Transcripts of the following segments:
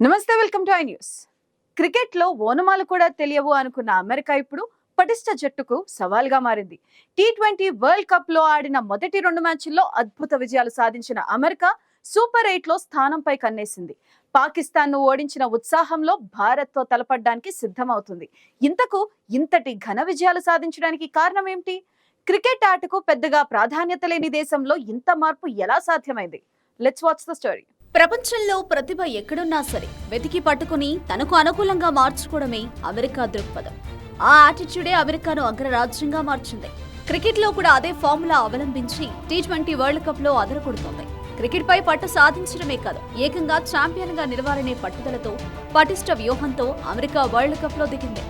నమస్తే welcome to I news. క్రికెట్లో ఓనమాలు కూడా తెలియవు అనుకున్న అమెరికా ఇప్పుడు పటిష్ట జట్టుకు సవాల్గా మారింది. టీ ట్వంటీ వరల్డ్ కప్లో ఆడిన మొదటి రెండు మ్యాచ్ల్లో అద్భుత విజయాలు సాధించిన అమెరికా సూపర్ ఎయిట్లో స్థానంపై కన్నేసింది. పాకిస్తాన్ను ఓడించిన ఉత్సాహంలో భారత్తో తలపడ్డానికి సిద్ధమవుతుంది. ఇంతకు ఇంతటి ఘన విజయాలు సాధించడానికి కారణం ఏమిటి? క్రికెట్ ఆటకు పెద్దగా ప్రాధాన్యత లేని దేశంలో ఇంత మార్పు ఎలా సాధ్యమైంది? లెట్స్ వాచ్ ద స్టోరీ ప్రపంచంలో ప్రతిభ ఎక్కడున్నా సరే వెతికి పట్టుకుని తనకు అనుకూలంగా మార్చుకోవడమే అమెరికా దృక్పథం. ఆ యాటిట్యూడే అమెరికాను అగ్రరాజ్యంగా మార్చింది. క్రికెట్లో కూడా అదే ఫార్ములా అవలంబించి టీ ట్వంటీ వరల్డ్ కప్లో అదరకొడుతోంది క్రికెట్ పై పట్టు సాధించడమే కాదు ఏకంగా ఛాంపియన్గా నిలవాలనే పట్టుదలతో పటిష్ట వ్యూహంతో అమెరికా వరల్డ్ కప్లో దిగింది.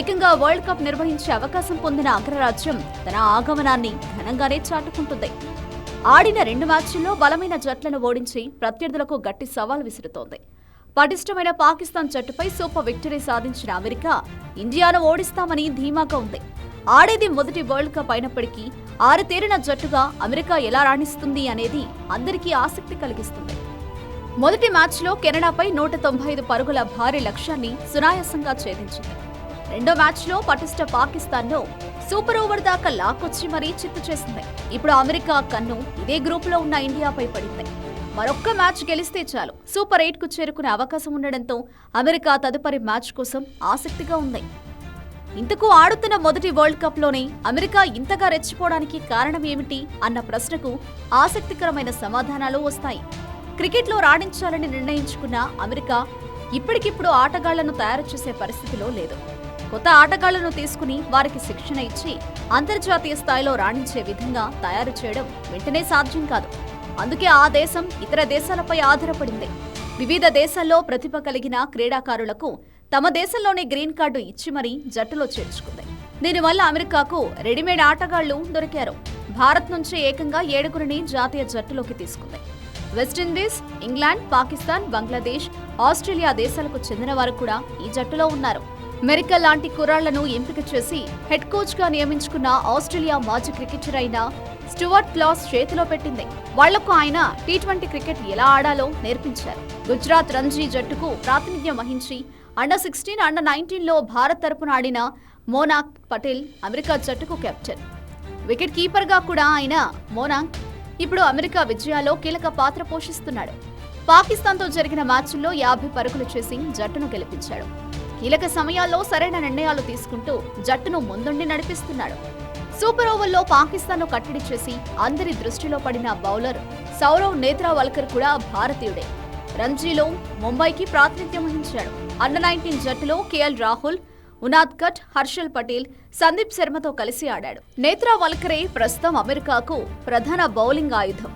ఏకంగా వరల్డ్ కప్ నిర్వహించే అవకాశం పొందిన అగ్రరాజ్యం తన ఆగమనాన్ని ఘనంగానే చాటుకుంటుంది. ఆడిన రెండు మ్యాచ్ల్లో బలమైన జట్లను ఓడించి ప్రత్యర్థులకు గట్టి సవాల్ విసురుతోంది. పటిష్టమైన పాకిస్తాన్ జట్టుపై సూపర్ విక్టరీ సాధించిన అమెరికా ఇండియాను ఓడిస్తామని ధీమాగా ఉంది. ఆడేది మొదటి వరల్డ్ కప్ అయినప్పటికీ ఆరుతేరిన జట్టుగా అమెరికా ఎలా రాణిస్తుంది అనేది అందరికీ ఆసక్తి కలిగిస్తుంది. మొదటి మ్యాచ్లో కెనడాపై నూట తొంభై ఐదు పరుగుల భారీ లక్ష్యాన్ని సునాయాసంగా ఛేదించింది. రెండో మ్యాచ్లో పటిష్ట పాకిస్తాన్ను సూపర్ ఓవర్ దాకా లాక్కొచ్చి మరీ చిత్తు చేసింది. ఇప్పుడు అమెరికా కన్ను ఇదే గ్రూపులో ఉన్న ఇండియాపై పడింది. మరొక్క మ్యాచ్ గెలిస్తే చాలు. సూపర్ ఎయిట్కు చేరుకునే అవకాశం ఉండడంతో అమెరికా తదుపరి మ్యాచ్ కోసం ఆసక్తిగా ఉంది. ఇంతకు ఆడుతున్న మొదటి వరల్డ్ కప్లోనే అమెరికా ఇంతగా రెచ్చిపోవడానికి కారణం ఏమిటి అన్న ప్రశ్నకు ఆసక్తికరమైన సమాధానాలు వస్తాయి. క్రికెట్లో రాణించాలని నిర్ణయించుకున్న అమెరికా ఇప్పటికిప్పుడు ఆటగాళ్ళను తయారు చేసే పరిస్థితిలో లేదు. కొత్త ఆటగాళ్ళను తీసుకుని వారికి శిక్షణ ఇచ్చి అంతర్జాతీయ స్థాయిలో రాణించే విధంగా తయారు చేయడం వెంటనే సాధ్యం కాదు. అందుకే ఆ దేశం ఇతర దేశాలపై ఆధారపడింది. వివిధ దేశాల్లో ప్రతిభ కలిగిన క్రీడాకారులకు తమ దేశంలోనే గ్రీన్ కార్డు ఇచ్చి మరీ జట్టులో చేర్చుకుంది. దీనివల్ల అమెరికాకు రెడీమేడ్ ఆటగాళ్ళు దొరికారు. భారత్ నుంచి ఏకంగా ఏడుగురిని జాతీయ జట్టులోకి తీసుకుంది. West Indies England Pakistan Bangladesh Australia దేశాలకు చెందిన వారు కూడా ఈ జట్టులో ఉన్నారు. మెరికా లాంటి కుర్రాళ్ళను ఎంపిక చేసి హెడ్ కోచ్గా నియమించుకున్న ఆస్ట్రేలియా మాజీ క్రికెటర్ అయిన స్టువర్ట్ క్లాస్ చేతిలో పెట్టింది. వాళ్ళకు ఆయన టీ ట్వంటీ క్రికెట్ ఎలా ఆడాలో నేర్పించారు. గుజరాత్ రంజీ జట్టుకు ప్రాతినిధ్యం వహించి అండర్ సిక్స్టీన్ అండర్ నైన్టీన్లో భారత్ తరపున ఆడిన మోనాక్ పటేల్ అమెరికా జట్టుకు కెప్టెన్. వికెట్ కీపర్గా కూడా ఆయన మోనాక్ ఇప్పుడు అమెరికా విజయాల్లో కీలక పాత్ర పోషిస్తున్నాడు. పాకిస్తాన్తో జరిగిన మ్యాచ్ల్లో యాభై పరుగులు చేసి జట్టును గెలిపించాడు. కీలక సమయాల్లో సరైన నిర్ణయాలు తీసుకుంటూ జట్టును ముందుండి నడిపిస్తున్నాడు. సూపర్ ఓవర్లో పాకిస్తాన్ను కట్టడి చేసి అందరి దృష్టిలో పడిన బౌలర్ సౌరవ్ నేత్రావల్కర్ కూడా భారతీయుడే. రంజీలో ముంబైకి ప్రాతినిధ్యం వహించాడు. అండర్ నైన్టీన్ జట్టులో కేఎల్ రాహుల్ ఉనాద్కట్ హర్షల్ పటేల్ సందీప్ శర్మతో కలిసి ఆడాడు. నేత్రా వల్కరే ప్రస్తుతం అమెరికాకు ప్రధాన బౌలింగ్ ఆయుధం.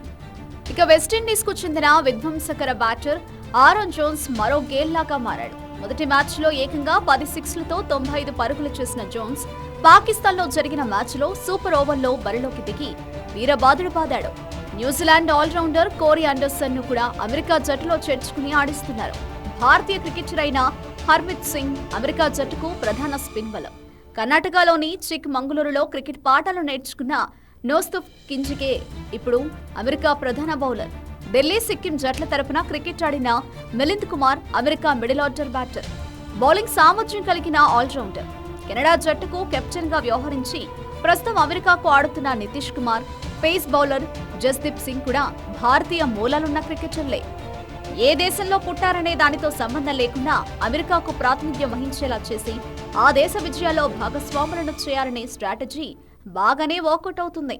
ఇక వెస్టిండీస్కు చెందిన విధ్వంసకర బ్యాటర్ ఆరోన్ జోన్స్ మరో గేల్లాగా మారాడు. మొదటి మ్యాచ్లో ఏకంగా పది సిక్స్లతో తొంభై ఐదు పరుగులు చేసిన జోన్స్ పాకిస్తాన్లో జరిగిన మ్యాచ్లో సూపర్ ఓవర్లో బరిలోకి దిగి వీరబాదుడు పాదాడు న్యూజిలాండ్ ఆల్రౌండర్ కోరీ అండర్సన్ను కూడా అమెరికా జట్టులో చేర్చుకుని ఆడిస్తున్నారు. భారతీయ క్రికెటర్ అయిన హర్మిత్ సింగ్ అమెరికా జట్టుకు ప్రధాన స్పిన్ బలం. కర్ణాటకలోని చిక్ మంగళూరులో క్రికెట్ పాఠాలు నేర్చుకున్న నోస్తుఫ్ కింజికే ఇప్పుడు అమెరికా ప్రధాన బౌలర్. ఢిల్లీ సిక్కిం జట్ల తరపున క్రికెట్ ఆడిన Milind Kumar America middle order batter. Bowling సామర్థ్యం కలిగిన ఆల్రౌండర్. కెనడా జట్టుకు కెప్టెన్గా వ్యవహరించి ప్రస్తుతం అమెరికాకు ఆడుతున్న నితీష్ కుమార్ పేస్ బౌలర్ జస్దీప్ సింగ్ కూడా భారతీయ మూలాలున్న క్రికెటర్లే. ఏ దేశంలో పుట్టారనే దానితో సంబంధం లేకుండా అమెరికాకు ప్రాతినిధ్యం వహించేలా చేసి ఆ దేశ విజయాల్లో భాగస్వాములను చేయాలనే స్ట్రాటజీ బాగానే వర్కౌట్ అవుతుంది.